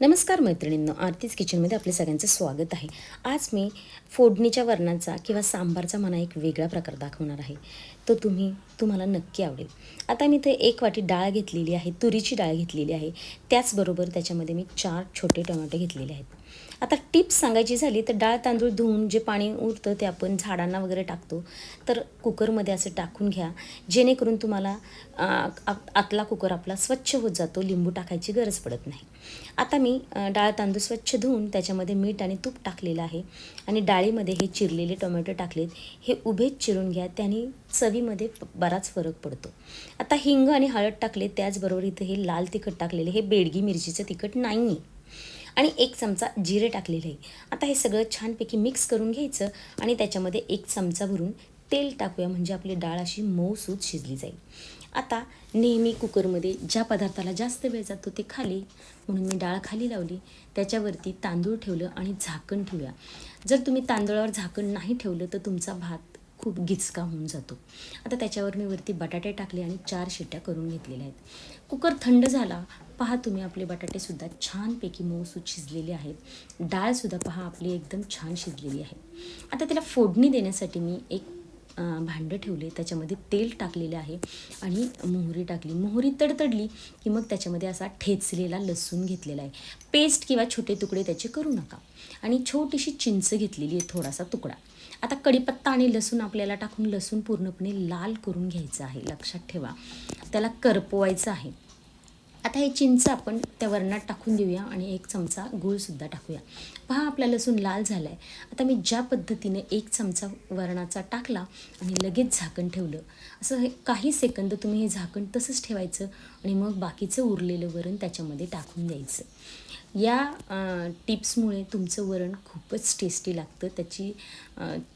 नमस्कार मैत्रिणींनो आरतीज किचनमध्ये आपले सगळ्यांचं स्वागत आहे. आज मी फोडणीच्या वरणाचा किंवा सांबारचा म्हणा एक वेगळा प्रकार दाखवणार आहे. तर तुम्ही तुम्हाला नक्की आवडेल. आता मी इथे एक वाटी डाळ घेतलेली आहे तुरीची डाळ घेतलेली आहे. त्याचबरोबर त्याच्यामध्ये मी चार छोटे टोमॅटो घेतलेले आहेत. आता टिप्स सांगायची झाली तर डाळ तांदूळ धुवून जे पाणी उरतं ते आपण झाडांना वगैरे टाकतो. तर कुकरमध्ये असं टाकून घ्या. जेणेकरून तुम्हाला आतला कुकर आपला स्वच्छ होत जातो लिंबू टाकायची गरज पडत नाही. आता मी डाळ तांदूळ स्वच्छ धुवून त्याच्यामध्ये मीठ आणि तूप टाकलेलं आहे. आणि डाळीमध्ये हे चिरलेले टोमॅटो टाकलेत. हे उभेच चिरून घ्या. त्याने चवीमध्ये बराच फरक पडतो. आता हिंग आणि हळद टाकले त्याचबरोबर इथं हे लाल तिखट टाकलेले हे बेडगी मिरचीचं तिखट नाही आहे आणि एक चमचा जिरे टाकलेले. आहे आता हे सगळं छानपैकी मिक्स करून घ्यायचं आणि त्याच्यामध्ये एक चमचा भरून तेल टाकूया म्हणजे आपली डाळ अशी मऊसूत शिजली जाईल. आता नेहमी कुकरमध्ये ज्या पदार्थाला जास्त वेळ जातो ते खाली. म्हणून मी डाळ खाली लावली. त्याच्यावरती तांदूळ ठेवलं आणि झाकण ठेवूया. जर तुम्ही तांदळावर झाकण नाही ठेवलं तर तुमचा भात खूप गिचका होऊन जातो. आता त्याच्यावर मी वरती बटाटे टाकले आणि चार शिट्ट्या करून घेतलेल्या आहेत. कुकर थंड झाला पहा तुम्ही आपले बटाटेसुद्धा छानपैकी मऊसूत शिजलेले आहेत. डाळसुद्धा पहा आपली एकदम छान शिजलेली आहे. आता त्याला फोडणी देण्यासाठी मी एक भांडं ठेवले त्याच्यामध्ये तेल टाकलेलं आहे आणि मोहरी टाकली. मोहरी तडतडली की मग त्याच्यामध्ये असा ठेचलेला लसूण घेतलेला आहे. पेस्ट किंवा छोटे तुकडे त्याचे करू नका. आणि छोटीशी चिंच घेतलेली आहे थोडासा तुकडा. आता कढीपत्ता आणि लसूण आपल्याला टाकून लसूण पूर्णपणे लाल करून घ्यायचं आहे. लक्षात ठेवा. त्याला करपवायचं आहे. आता हे चिंच आपण त्या वरणात टाकून देऊया आणि एक चमचा गूळसुद्धा टाकूया. पहा आपला लसूण लाल झाला आहे आता मी ज्या पद्धतीने एक चमचा वरणाचा टाकला आणि लगेच झाकण ठेवलं असं हे काही सेकंद तुम्ही हे झाकण तसंच ठेवायचं आणि मग बाकीचं उरलेलं वरण त्याच्यामध्ये टाकून द्यायचं. या टिप्समुळे तुमचं वरण खूपच टेस्टी लागतं. त्याची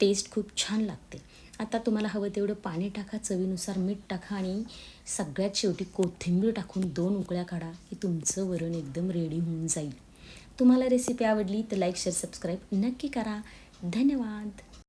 टेस्ट खूप छान लागते. आता तुम्हाला हवं तेवढं पाणी टाका चवीनुसार मीठ टाका आणि सगळ्यात शेवटी कोथिंबीर टाकून दोन उकळ्या काढा की तुमचं वरण एकदम रेडी होऊन जाईल. तुम्हाला रेसिपी आवडली तर लाईक शेअर सबस्क्राईब नक्की करा. धन्यवाद.